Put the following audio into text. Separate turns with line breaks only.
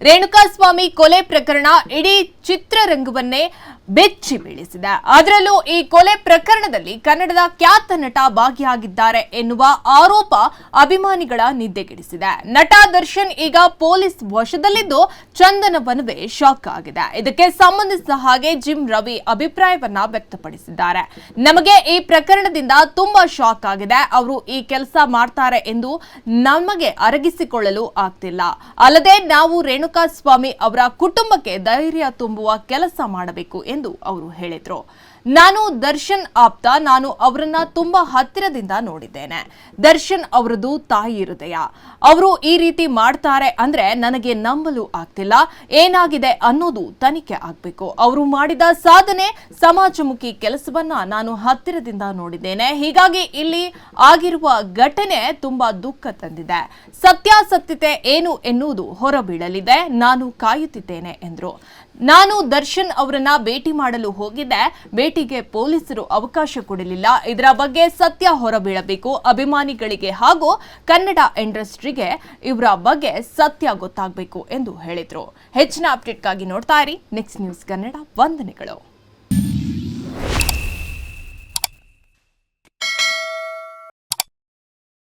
ರೇಣುಕಾಸ್ವಾಮಿ ಕೊಲೆ ಪ್ರಕರಣ ಇಡೀ ಚಿತ್ರರಂಗವನ್ನೇ ಬೆಚ್ಚಿ ಬೀಳಿಸಿದೆ. ಅದರಲ್ಲೂ ಈ ಕೊಲೆ ಪ್ರಕರಣದಲ್ಲಿ ಕನ್ನಡದ ಖ್ಯಾತ ನಟ ಭಾಗಿಯಾಗಿದ್ದಾರೆ ಎನ್ನುವ ಆರೋಪ ಅಭಿಮಾನಿಗಳ ನಿದ್ದೆಗೆಡಿಸಿದೆ. ನಟ ದರ್ಶನ್ ಈಗ ಪೊಲೀಸ್ ವಶದಲ್ಲಿದ್ದು ಚಂದನ ವನವೇ ಶಾಕ್ ಆಗಿದೆ. ಇದಕ್ಕೆ ಸಂಬಂಧಿಸಿದ ಹಾಗೆ ಜಿಮ್ ರವಿ ಅಭಿಪ್ರಾಯವನ್ನ ವ್ಯಕ್ತಪಡಿಸಿದ್ದಾರೆ. ನಮಗೆ ಈ ಪ್ರಕರಣದಿಂದ ತುಂಬಾ ಶಾಕ್ ಆಗಿದೆ. ಅವರು ಈ ಕೆಲಸ ಮಾಡ್ತಾರೆ ಎಂದು ನಮಗೆ ಅರಗಿಸಿಕೊಳ್ಳಲು ಆಗ್ತಿಲ್ಲ. ಅಲ್ಲದೆ ನಾವು ರೇಣುಕಾ ಸ್ವಾಮಿ ಅವರ ಕುಟುಂಬಕ್ಕೆ ಧೈರ್ಯ ತುಂಬುವ ಕೆಲಸ ಮಾಡಬೇಕು ಎಂದು ಅವರು ಹೇಳಿದ್ರು. ನಾನು ದರ್ಶನ್ ಆಪ್ತ, ನಾನು ಅವರನ್ನ ತುಂಬಾ ಹತ್ತಿರದಿಂದ ನೋಡಿದ್ದೇನೆ. ದರ್ಶನ್ ಅವರದು ತಾಯಿ ಹೃದಯ ಅವರು ಈ ರೀತಿ ಮಾಡ್ತಾರೆ ಅಂದ್ರೆ ನನಗೆ ನಂಬಲು ಆಗ್ತಿಲ್ಲ. ಏನಾಗಿದೆ ಅನ್ನೋದು ತನಿಖೆ ಆಗ್ಬೇಕು. ಅವರು ಮಾಡಿದ ಸಾಧನೆ ಸಮಾಜಮುಖಿ ಕೆಲಸವನ್ನ ನಾನು ಹತ್ತಿರದಿಂದ ನೋಡಿದ್ದೇನೆ. ಹೀಗಾಗಿ ಇಲ್ಲಿ ಆಗಿರುವ ಘಟನೆ ತುಂಬಾ ದುಃಖ ತಂದಿದೆ. ಸತ್ಯಾಸತ್ಯತೆ ಏನು ಎನ್ನುವುದು ಹೊರಬೀಳಲಿದೆ ನಾನು ಕಾಯುತ್ತಿದ್ದೇನೆ ಎಂದರು. ನಾನು ದರ್ಶನ್ ಅವರನ್ನ ಭೇಟಿ ಮಾಡಲು ಹೋಗಿದ್ದೆ. ಭೇಟಿಗೆ ಪೊಲೀಸರು ಅವಕಾಶ ಕೊಡಲಿಲ್ಲ. ಇದರ ಬಗ್ಗೆ ಸತ್ಯ ಹೊರಬೀಳಬೇಕು. ಅಭಿಮಾನಿಗಳಿಗೆ ಹಾಗೂ ಕನ್ನಡ ಇಂಡಸ್ಟ್ರಿಗೆ ಇವರ ಬಗ್ಗೆ ಸತ್ಯ ಗೊತ್ತಾಗಬೇಕು ಎಂದು ಹೇಳಿದರು. ಹೆಚ್ಚಿನ ಅಪ್ಡೇಟ್ಗಾಗಿ ನೋಡ್ತಾ ಇರಿ. ನೆಕ್ಸ್ಟ್ ನ್ಯೂಸ್ ಕನ್ನಡ ವಂದನೆಗಳು.